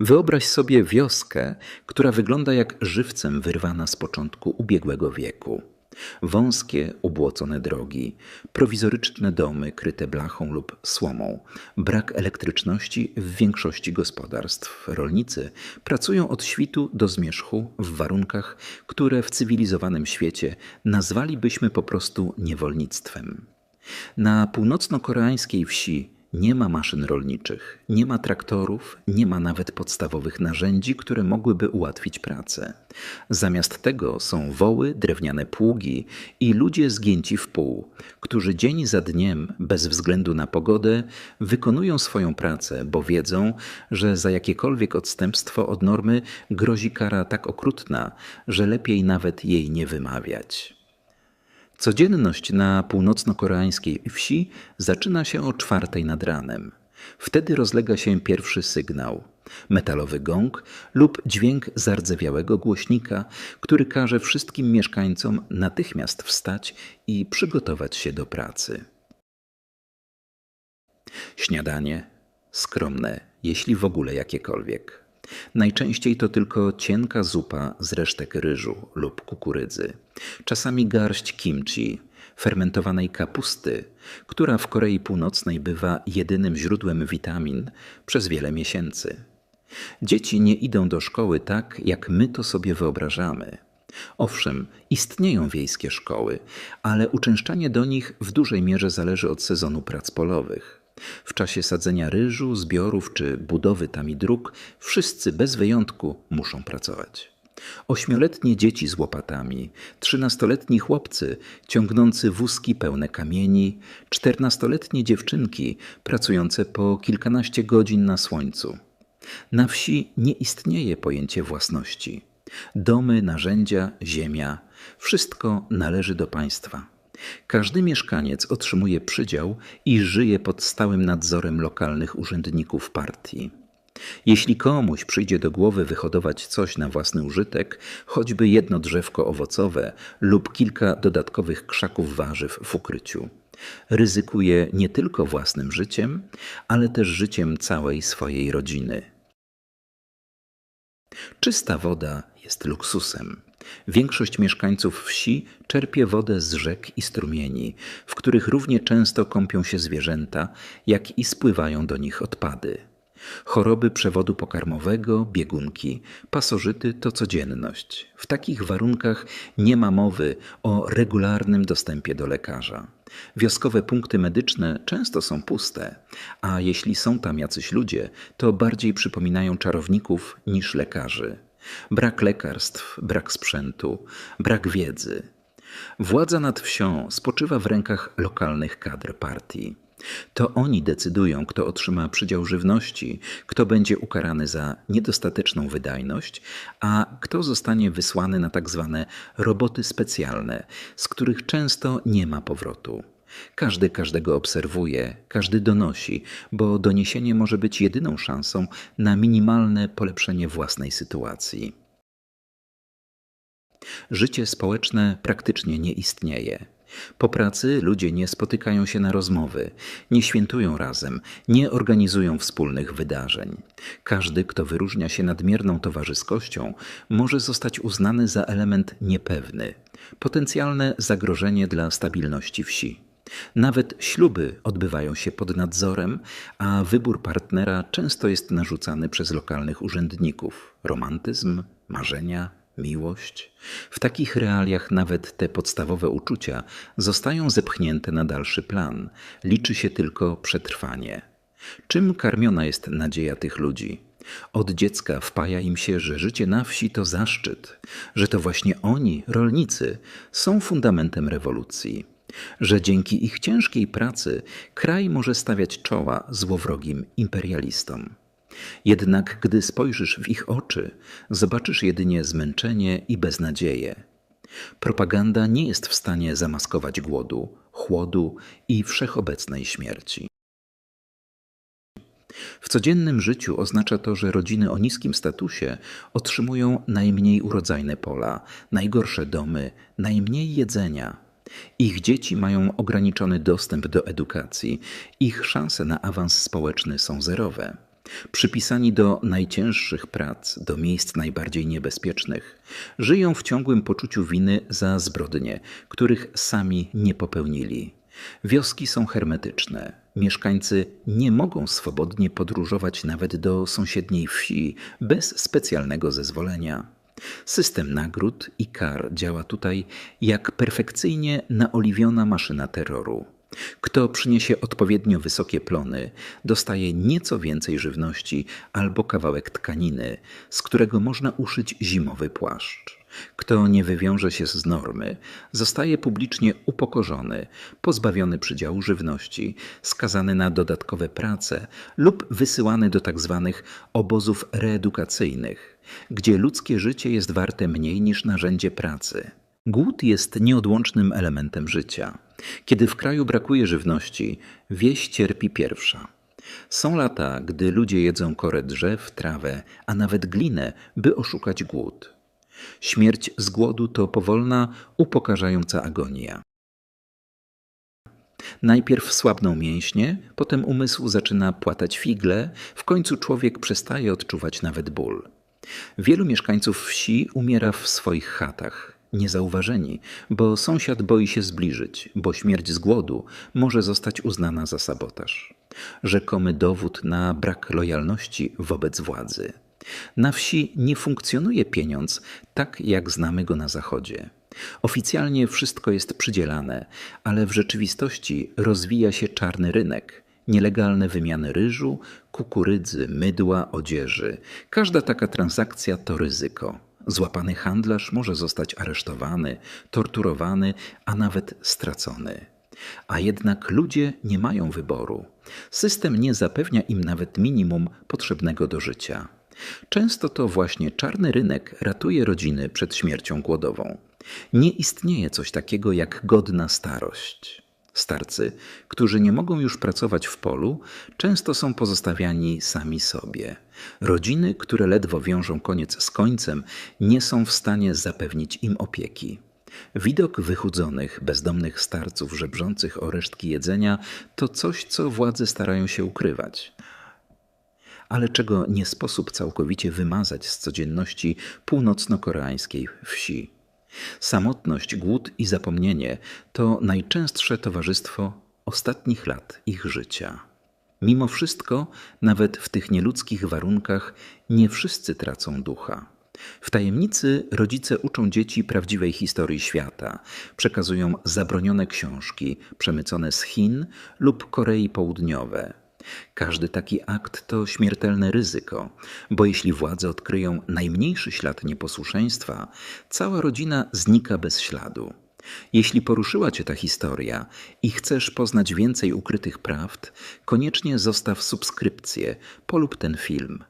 Wyobraź sobie wioskę, która wygląda jak żywcem wyrwana z początku ubiegłego wieku. Wąskie, ubłocone drogi, prowizoryczne domy kryte blachą lub słomą, brak elektryczności w większości gospodarstw. Rolnicy pracują od świtu do zmierzchu w warunkach, które w cywilizowanym świecie nazwalibyśmy po prostu niewolnictwem. Na północno-koreańskiej wsi nie ma maszyn rolniczych, nie ma traktorów, nie ma nawet podstawowych narzędzi, które mogłyby ułatwić pracę. Zamiast tego są woły, drewniane pługi i ludzie zgięci w pół, którzy dzień za dniem, bez względu na pogodę, wykonują swoją pracę, bo wiedzą, że za jakiekolwiek odstępstwo od normy grozi kara tak okrutna, że lepiej nawet jej nie wymawiać. Codzienność na północno-koreańskiej wsi zaczyna się o czwartej nad ranem. Wtedy rozlega się pierwszy sygnał metalowy gong lub dźwięk zardzewiałego głośnika, który każe wszystkim mieszkańcom natychmiast wstać i przygotować się do pracy. Śniadanie skromne, jeśli w ogóle jakiekolwiek. Najczęściej to tylko cienka zupa z resztek ryżu lub kukurydzy, czasami garść kimchi, fermentowanej kapusty, która w Korei Północnej bywa jedynym źródłem witamin przez wiele miesięcy. Dzieci nie idą do szkoły tak, jak my to sobie wyobrażamy. Owszem, istnieją wiejskie szkoły, ale uczęszczanie do nich w dużej mierze zależy od sezonu prac polowych. W czasie sadzenia ryżu, zbiorów czy budowy tam i dróg wszyscy bez wyjątku muszą pracować. Ośmioletnie dzieci z łopatami, trzynastoletni chłopcy ciągnący wózki pełne kamieni, czternastoletnie dziewczynki pracujące po kilkanaście godzin na słońcu. Na wsi nie istnieje pojęcie własności. Domy, narzędzia, ziemia wszystko należy do państwa. Każdy mieszkaniec otrzymuje przydział i żyje pod stałym nadzorem lokalnych urzędników partii. Jeśli komuś przyjdzie do głowy wyhodować coś na własny użytek, choćby jedno drzewko owocowe lub kilka dodatkowych krzaków warzyw w ukryciu, ryzykuje nie tylko własnym życiem, ale też życiem całej swojej rodziny. Czysta woda jest luksusem. Większość mieszkańców wsi czerpie wodę z rzek i strumieni, w których równie często kąpią się zwierzęta, jak i spływają do nich odpady. Choroby przewodu pokarmowego, biegunki, pasożyty to codzienność. W takich warunkach nie ma mowy o regularnym dostępie do lekarza. Wioskowe punkty medyczne często są puste, a jeśli są tam jacyś ludzie, to bardziej przypominają czarowników niż lekarzy. Brak lekarstw, brak sprzętu, brak wiedzy. Władza nad wsią spoczywa w rękach lokalnych kadr partii. To oni decydują, kto otrzyma przydział żywności, kto będzie ukarany za niedostateczną wydajność, a kto zostanie wysłany na tak zwane roboty specjalne, z których często nie ma powrotu. Każdy każdego obserwuje, każdy donosi, bo doniesienie może być jedyną szansą na minimalne polepszenie własnej sytuacji. Życie społeczne praktycznie nie istnieje. Po pracy ludzie nie spotykają się na rozmowy, nie świętują razem, nie organizują wspólnych wydarzeń. Każdy, kto wyróżnia się nadmierną towarzyskością, może zostać uznany za element niepewny, potencjalne zagrożenie dla stabilności wsi. Nawet śluby odbywają się pod nadzorem, a wybór partnera często jest narzucany przez lokalnych urzędników. Romantyzm, marzenia, miłość. W takich realiach nawet te podstawowe uczucia zostają zepchnięte na dalszy plan. Liczy się tylko przetrwanie. Czym karmiona jest nadzieja tych ludzi? Od dziecka wpaja im się, że życie na wsi to zaszczyt, że to właśnie oni, rolnicy, są fundamentem rewolucji że dzięki ich ciężkiej pracy kraj może stawiać czoła złowrogim imperialistom. Jednak gdy spojrzysz w ich oczy, zobaczysz jedynie zmęczenie i beznadzieję. Propaganda nie jest w stanie zamaskować głodu, chłodu i wszechobecnej śmierci. W codziennym życiu oznacza to, że rodziny o niskim statusie otrzymują najmniej urodzajne pola, najgorsze domy, najmniej jedzenia, ich dzieci mają ograniczony dostęp do edukacji, ich szanse na awans społeczny są zerowe. Przypisani do najcięższych prac, do miejsc najbardziej niebezpiecznych, żyją w ciągłym poczuciu winy za zbrodnie, których sami nie popełnili. Wioski są hermetyczne. Mieszkańcy nie mogą swobodnie podróżować nawet do sąsiedniej wsi bez specjalnego zezwolenia. System nagród i kar działa tutaj jak perfekcyjnie naoliwiona maszyna terroru. Kto przyniesie odpowiednio wysokie plony, dostaje nieco więcej żywności albo kawałek tkaniny, z którego można uszyć zimowy płaszcz. Kto nie wywiąże się z normy, zostaje publicznie upokorzony, pozbawiony przydziału żywności, skazany na dodatkowe prace lub wysyłany do tzw. Tak obozów reedukacyjnych, gdzie ludzkie życie jest warte mniej niż narzędzie pracy. Głód jest nieodłącznym elementem życia. Kiedy w kraju brakuje żywności, wieś cierpi pierwsza. Są lata, gdy ludzie jedzą korę drzew, trawę, a nawet glinę, by oszukać głód. Śmierć z głodu to powolna, upokarzająca agonia. Najpierw słabną mięśnie, potem umysł zaczyna płatać figle, w końcu człowiek przestaje odczuwać nawet ból. Wielu mieszkańców wsi umiera w swoich chatach niezauważeni, bo sąsiad boi się zbliżyć, bo śmierć z głodu może zostać uznana za sabotaż. Rzekomy dowód na brak lojalności wobec władzy. Na wsi nie funkcjonuje pieniądz tak, jak znamy go na zachodzie. Oficjalnie wszystko jest przydzielane, ale w rzeczywistości rozwija się czarny rynek, nielegalne wymiany ryżu, kukurydzy, mydła, odzieży. Każda taka transakcja to ryzyko. Złapany handlarz może zostać aresztowany, torturowany, a nawet stracony. A jednak ludzie nie mają wyboru. System nie zapewnia im nawet minimum potrzebnego do życia. Często to właśnie czarny rynek ratuje rodziny przed śmiercią głodową. Nie istnieje coś takiego jak godna starość. Starcy, którzy nie mogą już pracować w polu, często są pozostawiani sami sobie. Rodziny, które ledwo wiążą koniec z końcem, nie są w stanie zapewnić im opieki. Widok wychudzonych, bezdomnych starców żebrzących o resztki jedzenia to coś, co władze starają się ukrywać ale czego nie sposób całkowicie wymazać z codzienności północno-koreańskiej wsi. Samotność, głód i zapomnienie to najczęstsze towarzystwo ostatnich lat ich życia. Mimo wszystko, nawet w tych nieludzkich warunkach, nie wszyscy tracą ducha. W tajemnicy rodzice uczą dzieci prawdziwej historii świata, przekazują zabronione książki przemycone z Chin lub Korei Południowe każdy taki akt to śmiertelne ryzyko, bo jeśli władze odkryją najmniejszy ślad nieposłuszeństwa, cała rodzina znika bez śladu. Jeśli poruszyła Cię ta historia i chcesz poznać więcej ukrytych prawd, koniecznie zostaw subskrypcję, polub ten film.